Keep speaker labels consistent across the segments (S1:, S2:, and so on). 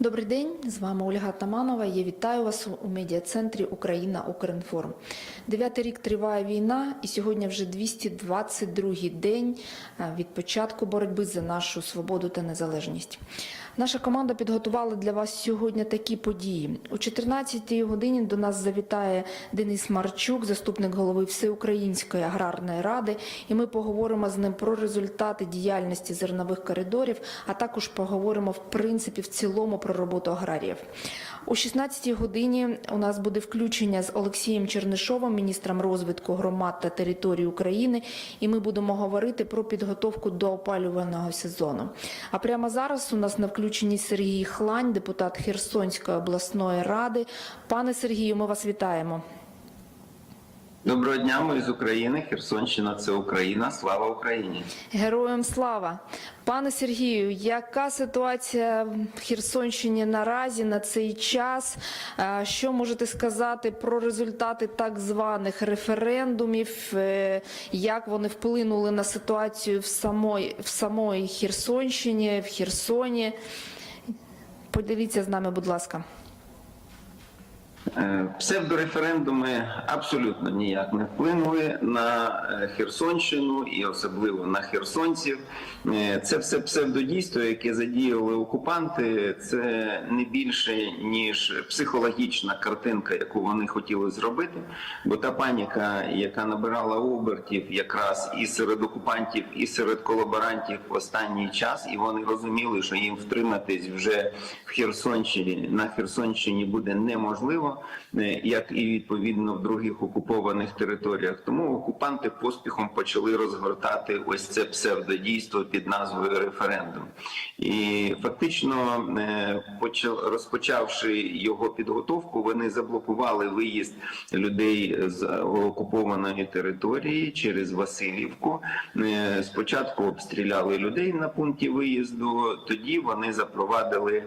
S1: Добрий день, з вами Ольга Таманова. Я вітаю вас у медіа-центрі Україна Укрінформ. Дев'ятий рік триває війна, і сьогодні вже 222-й день е, від початку боротьби за нашу свободу та незалежність. Наша команда підготувала для вас сьогодні такі події. О 14-й годині до нас завітає Денис Марчук, заступник голови Всеукраїнської аграрної ради, і ми поговоримо з ним про результати діяльності зернових коридорів, а також поговоримо в принципі в цілому про роботу аграріїв. О 16-й годині у нас буде включення з Олексієм Чернишовим, міністром розвитку громад та територій України, і ми будемо говорити про підготовку до опалювального сезону. А прямо зараз у нас на включенні Сергій Хлань, депутат Херсонської обласної ради. Пане Сергію, ми вас вітаємо.
S2: Доброго дня, ми з України. Херсонщина це Україна. Слава Україні!
S1: Героям слава! Пане Сергію, яка ситуація в Херсонщині наразі на цей час? Що можете сказати про результати так званих референдумів? Е, Як вони вплинули на ситуацію в самої, в самої Херсонщині, в Херсоні? Поділіться з нами, будь ласка.
S2: Е, Псевдореферендуми абсолютно ніяк не вплинули на е, Херсонщину і особливо на херсонців. Е, Це все псевдодійство, яке задіяли окупанти. Це не більше ніж психологічна картинка, яку вони хотіли зробити. Бо та паніка, яка набирала обертів, якраз і серед окупантів, і серед колаборантів в останній час, і вони розуміли, що їм втриматись вже в Херсонщині на Херсонщині буде неможливо, е, як і відповідно в других окупованих територіях. Тому окупанти поспіхом почали розгортати ось це псевдодійство під назвою референдум. І фактично, е, розпочавши його підготовку, вони заблокували виїзд людей з окупованої території через Васильівку. Е, Спочатку обстріляли людей на пункті виїзду. Тоді вони запровадили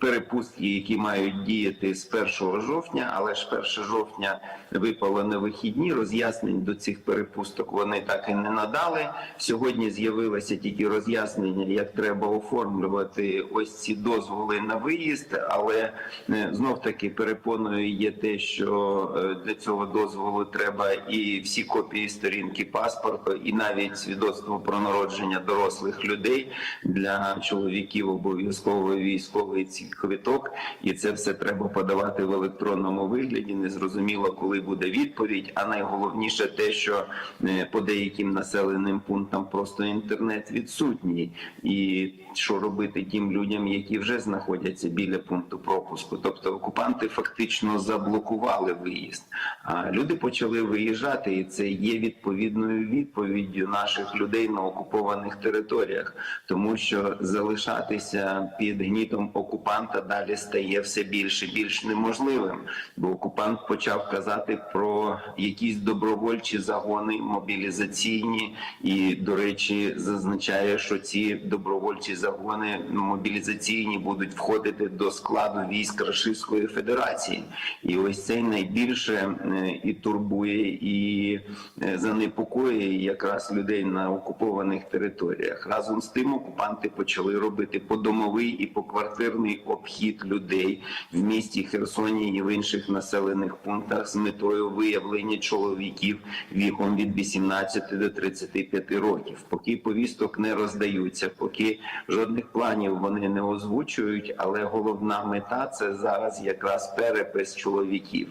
S2: перепустки, які мають діяти з 1 жовтня, але ж 1 жовтня випало на вихідні. Роз'яснень до цих перепусток вони так і не надали. Сьогодні з'явилося тільки роз'яснення, як треба оформлювати ось ці дозволи на виїзд. Але е, знов таки перепоною є те, що е, для цього дозволу треба і всі копії сторінки паспорту, і навіть свідоцтво про народження дорослих людей для чоловіків обов'язково військовий ці квиток, і це все треба подавати в електронному вигляді. Незрозуміло, коли буде відповідь. А найголовніше те, що е, по деяким населеним пунктам просто інтернет відсутній, і що робити тим людям, які вже знаходяться біля пункту пропуску. Тобто окупанти фактично заблокували виїзд. А люди почали виїжджати, і це є відповідною відповіддю наших людей на окупованих територіях, тому що залишатися під гнітом окупанта далі стає все більше і більш неможливим, бо окупант почав казати про якісь добровольчі загони мобілізаційні, і до речі, зазначає, що ці добровольчі загони мобілізаційні будуть входити до складу військ Російської Федерації, і ось це найбільше е, і турбує, і е, занепокоює якраз людей на окупованих територіях. Разом з тим окупанти почали робити подомовий і поквартирний обхід людей в місті Херсоні і інших населених пунктах з метою виявлення чоловіків віком від 18 до 35 років. Поки повісток не роздаються, поки жодних планів вони не озвучують. Але головна мета це зараз якраз перепис чоловіків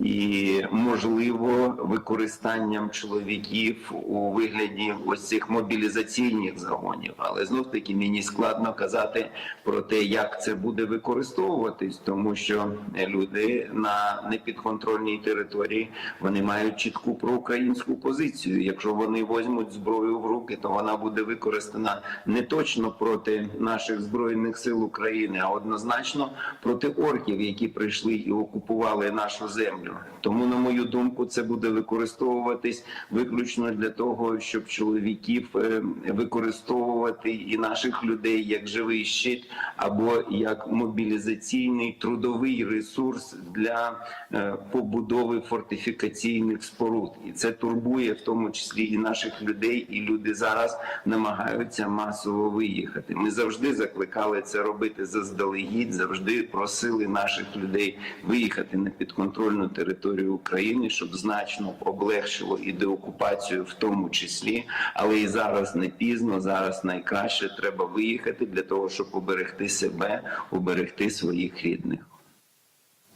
S2: і можливо використанням чоловіків у вигляді ось цих мобілізаційних загонів. Але знов таки мені складно казати про те, як це буде використовуватись, тому що люди на непідконтрольній території вони мають чітку проукраїнську позицію. Якщо вони візьмуть зброю в руки, то вона буде використана не точно проти наших збройних сил України, а однозначно проти орків, які прийшли і окупували нашу землю. Тому, на мою думку, це буде використовуватись виключно для того, щоб чоловіків е, використовувати і наших людей як живий щит або як мобілізаційний трудовий ресурс для е, побудови фортифікаційних споруд, і це турбує в тому числі і наших людей. І люди зараз намагаються масово виїхати. Ми завжди закликали це робити заздалегідь, завжди просили наших людей виїхати на підконтрольну територію України, щоб значно облегшило і деокупацію, в тому числі. Але і зараз не пізно. Зараз найкраще треба виїхати для того, щоб уберегти себе, уберегти своїх рідних.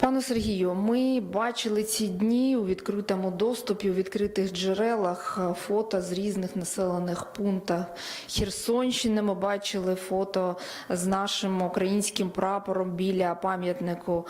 S1: Пане Сергію, ми бачили ці дні у відкритому доступі, у відкритих джерелах е, фото з різних населених пунктів Херсонщини. Ми бачили фото з нашим українським прапором біля пам'ятнику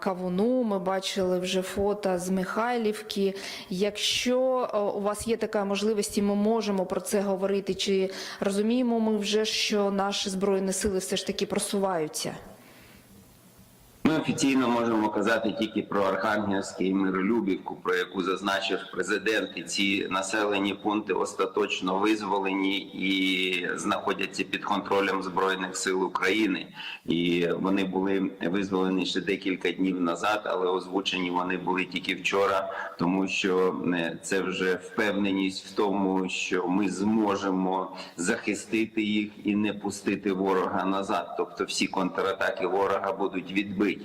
S1: Кавуну. Ми бачили вже фото з Михайлівки. Якщо е, у вас є така можливість, і ми можемо про це говорити, чи розуміємо ми вже, що наші збройні сили все ж таки просуваються?
S2: Ми офіційно можемо казати тільки про Архангельський Миролюбівку, про яку зазначив президент. І ці населені пункти остаточно визволені і знаходяться під контролем збройних сил України. І вони були визволені ще декілька днів назад, але озвучені вони були тільки вчора, тому що це вже впевненість в тому, що ми зможемо захистити їх і не пустити ворога назад. Тобто всі контратаки ворога будуть відбиті.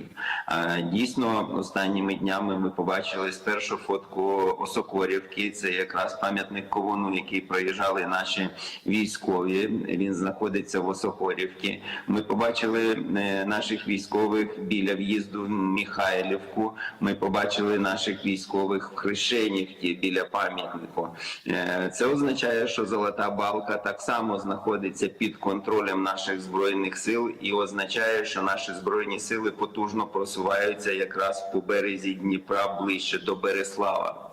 S2: А, Дійсно, останніми днями ми побачили спершу фотку Осокорівки. Це якраз пам'ятник Ковуну, який проїжджали наші військові. Він знаходиться в Осокорівці. Ми побачили е, наших військових біля в'їзду в Михайлівку. Ми побачили наших військових в Хрещенівці біля пам'ятнику. Е, Це означає, що Золота Балка так само знаходиться під контролем наших збройних сил, і означає, що наші збройні сили потужно просуваються якраз по березі Дніпра ближче до Береслава.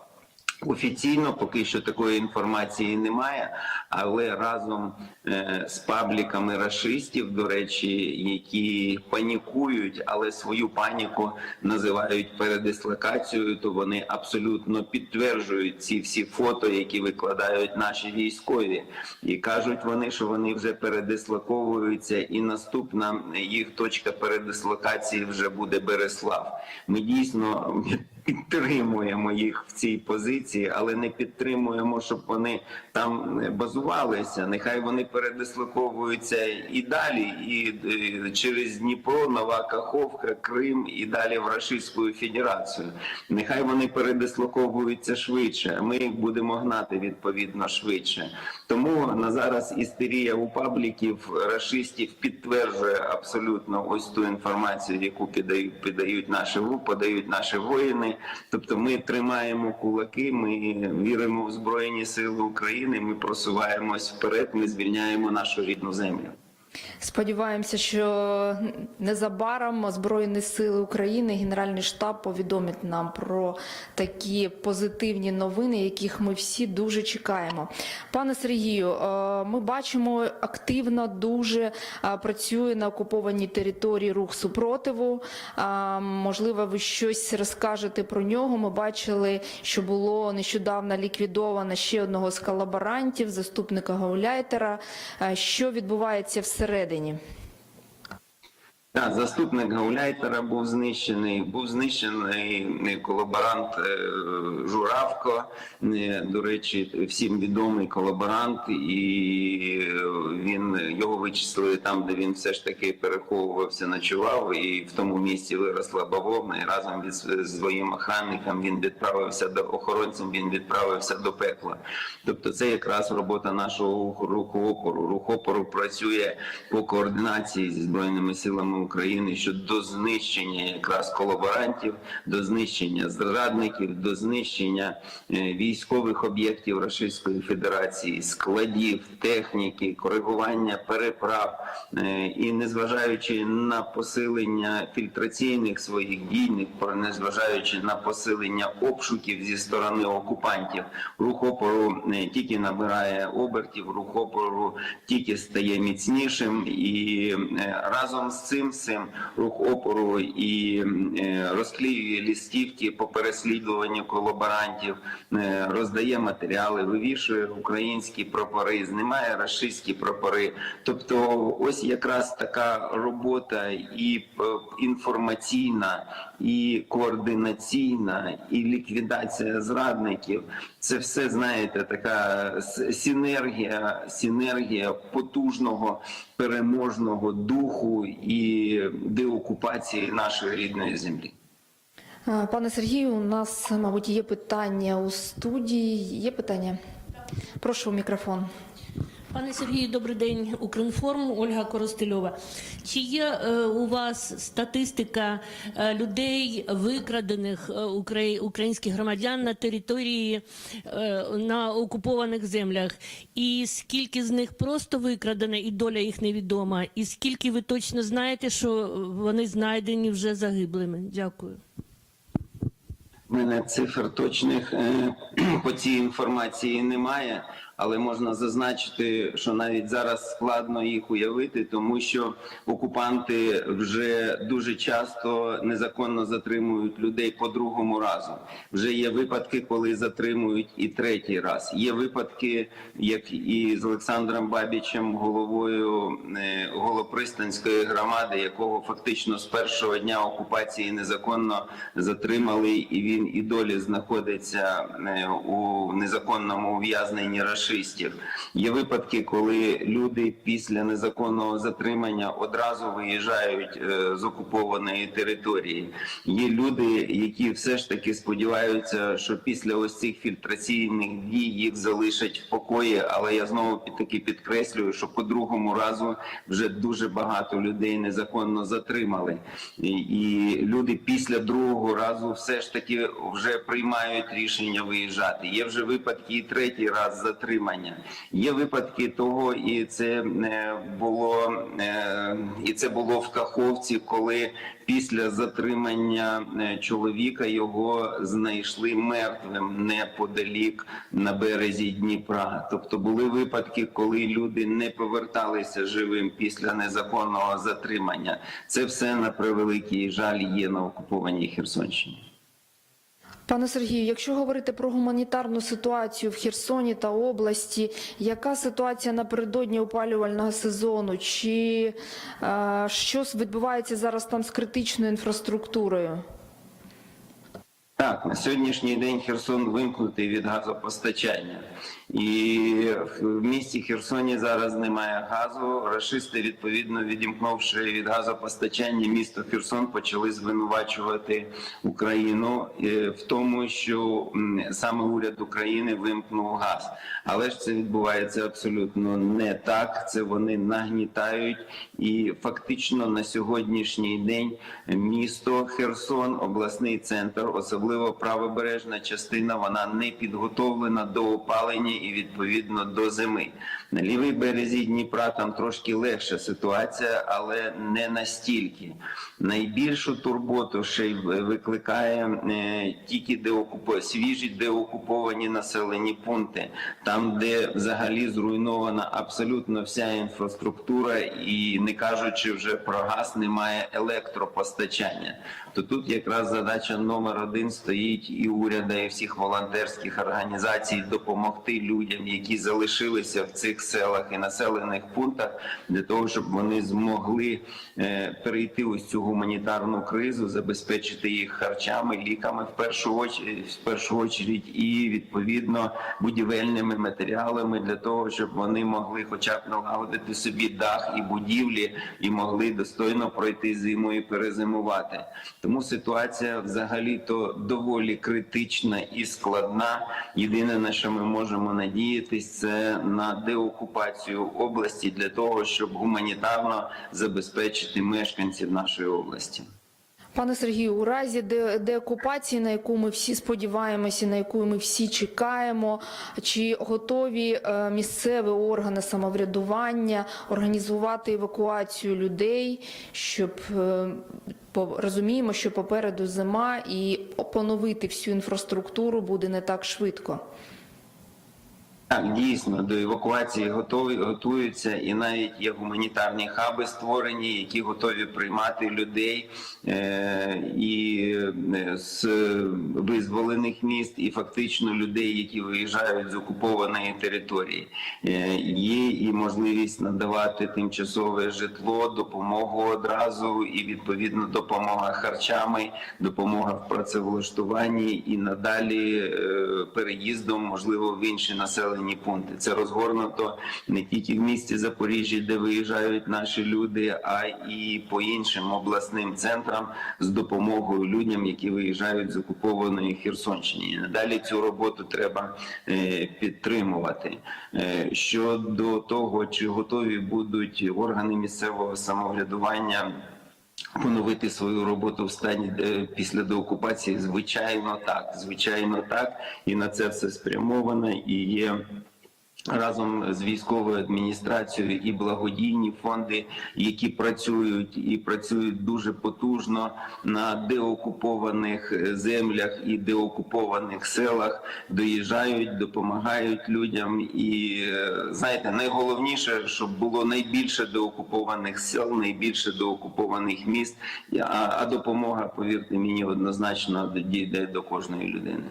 S2: Офіційно поки що такої інформації немає, але разом е, з пабліками рашистів, до речі, які панікують, але свою паніку називають передислокацією, то вони абсолютно підтверджують ці всі фото, які викладають наші військові, і кажуть вони, що вони вже передислоковуються, і наступна їх точка передислокації вже буде Береслав. Ми дійсно підтримуємо їх в цій позиції, але не підтримуємо, щоб вони там базувалися. Нехай вони передислоковуються і далі, і е, через Дніпро, Нова Каховка, Крим і далі в Рашистську Федерацію. Нехай вони передислоковуються швидше. Ми їх будемо гнати відповідно швидше. Тому на зараз істерія у пабліків рашистів підтверджує абсолютно ось ту інформацію, яку підають, підають наші подають наші воїни. Тобто, ми тримаємо кулаки, ми віримо в збройні сили України. Ми просуваємось вперед. Ми звільняємо нашу рідну землю.
S1: Сподіваємося, що незабаром Збройні Сили України, Генеральний штаб повідомить нам про такі позитивні новини, яких ми всі дуже чекаємо. Пане Сергію, е, ми бачимо активно дуже е, працює на окупованій території рух супротиву. Е, Можливо, ви щось розкажете про нього. Ми бачили, що було нещодавно ліквідовано ще одного з колаборантів, заступника Гауляйтера. Що відбувається всередині?
S2: Так, заступник Гауляйтера був знищений. Був знищений колаборант е, Журавко. Е, До речі, всім відомий колаборант, і е, він його вичислили там, де він все ж таки переховувався, ночував, і в тому місці виросла бавовна. І разом з своїм охранником він відправився до охоронцем. Він відправився до пекла. Тобто, це якраз робота нашого руху опору. Рух опору працює по координації зі збройними силами України щодо знищення якраз колаборантів, до знищення зрадників, до знищення е, військових об'єктів Російської Федерації, складів, техніки, коригування переправ Е, і незважаючи на посилення фільтраційних своїх дій, не- незважаючи на посилення обшуків зі сторони окупантів, рух опору не тільки набирає обертів, рух опору тільки стає міцнішим, і е, разом з цим цим всім рух опору і е, розклеює лістівки по переслідуванню колаборантів, е, роздає матеріали, вивішує українські прапори, знімає рашистські прапори. Тобто, ось якраз така робота і е, інформаційна, і координаційна, і ліквідація зрадників. Це все знаєте, така синергія, синергія потужного переможного духу і деокупації нашої рідної землі.
S1: Пане Сергію, у нас, мабуть, є питання у студії. Є питання? Прошу мікрофон.
S3: Пане Сергію, добрий день. Укрінформ Ольга Коростельова. Чи є е, у вас статистика е, людей, викрадених е, украї- українських громадян на території е, на окупованих землях? І скільки з них просто викрадено, і доля їх невідома? І скільки ви точно знаєте, що вони знайдені вже загиблими? Дякую.
S2: У мене цифр точних е, по цій інформації немає, але можна зазначити, що навіть зараз складно їх уявити, тому що окупанти вже дуже часто незаконно затримують людей по другому разу. Вже є випадки, коли затримують і третій раз. Є випадки, як і з Олександром Бабічем, головою е, Голопристанської громади, якого фактично з першого дня окупації незаконно затримали, і він і долі знаходиться е, у незаконному ув'язненні рашистів. Є випадки, коли люди після незаконного затримання одразу виїжджають е, з окупованої території. Є люди, які все ж таки сподіваються, що після ось цих фільтраційних дій їх залишать в покої. Але я знову таки підкреслюю, що по другому разу вже дуже багато людей незаконно затримали, і, люди після другого разу все ж таки вже приймають рішення виїжджати. Є вже випадки і третій раз затримання. Є випадки того, і це е, було е, і це було в Каховці, коли після затримання е, чоловіка його знайшли мертвим неподалік на березі Дніпра. Тобто були випадки, коли люди не поверталися живим після незаконного затримання. Це все на превеликий жаль є на окупованій Херсонщині.
S1: Пане Сергію, якщо говорити про гуманітарну ситуацію в Херсоні та області, яка ситуація напередодні опалювального сезону? Чи е, що відбувається зараз там з критичною інфраструктурою?
S2: Так, на сьогоднішній день Херсон вимкнутий від газопостачання, і в місті Херсоні зараз немає газу. Рашисти, відповідно, відімкнувши від газопостачання місто Херсон, почали звинувачувати Україну е, в тому, що саме уряд України вимкнув газ. Але ж це відбувається абсолютно не так. Це вони нагнітають, і фактично на сьогоднішній день місто Херсон, обласний центр, особливо правобережна частина, вона не підготовлена до опалення і відповідно до зими. На лівій березі Дніпра там трошки легша ситуація, але не настільки. Найбільшу турботу ще й викликає е, тільки деокуп... свіжі деокуповані населені пункти, там, де взагалі зруйнована абсолютно вся інфраструктура, і не кажучи вже про газ, немає електропостачання. То тут якраз задача номер один стоїть і уряду, і всіх волонтерських організацій допомогти людям, які залишилися в цих селах і населених пунктах, для того, щоб вони змогли е, перейти ось цю гуманітарну кризу, забезпечити їх харчами, ліками в першу очередь, в першу очередь і відповідно будівельними матеріалами для того, щоб вони могли, хоча б налагодити собі дах і будівлі, і могли достойно пройти зиму і перезимувати. Тому ситуація взагалі то доволі критична і складна. Єдине на що ми можемо надіятись, це на деокупацію області для того, щоб гуманітарно забезпечити мешканців нашої області.
S1: Пане Сергію, у разі де- деокупації, на яку ми всі сподіваємося, на яку ми всі чекаємо, чи готові е, місцеві органи самоврядування організувати евакуацію людей, щоб е, розуміємо, що попереду зима і поновити всю інфраструктуру буде не так швидко.
S2: Так, дійсно, до евакуації готові готуються, і навіть є гуманітарні хаби створені, які готові приймати людей е, і е, з визволених міст, і фактично людей, які виїжджають з окупованої території. Е, є і можливість надавати тимчасове житло, допомогу одразу, і відповідно допомога харчами, допомога в працевлаштуванні і надалі е, переїздом, можливо, в інші населені пункти. Це розгорнуто не тільки в місті Запоріжжя, де виїжджають наші люди, а і по іншим обласним центрам з допомогою людям, які виїжджають з окупованої Херсонщини. Надалі цю роботу треба е, підтримувати. Е, Щодо того, чи готові будуть органи місцевого самоврядування поновити свою роботу в стані е, після деокупації? Звичайно, так. Звичайно, так. І на це все спрямовано і є. Разом з військовою адміністрацією і благодійні фонди, які працюють і працюють дуже потужно на деокупованих е, землях і деокупованих селах, доїжджають, допомагають людям. І е, знаєте, найголовніше, щоб було найбільше деокупованих сел, найбільше деокупованих міст. А, а допомога, повірте мені, однозначно дійде до кожної людини.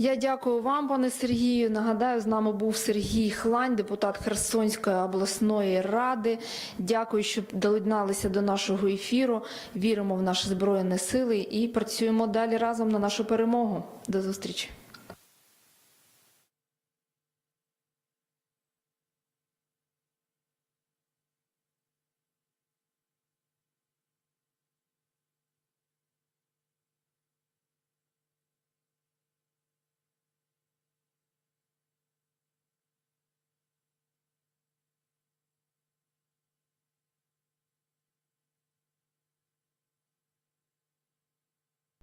S1: Я дякую вам, пане Сергію. Нагадаю, з нами був Сергій Хлань, депутат Херсонської обласної ради. Дякую, що доєдналися до нашого ефіру. Віримо в наші збройні сили і працюємо далі разом на нашу перемогу. До зустрічі.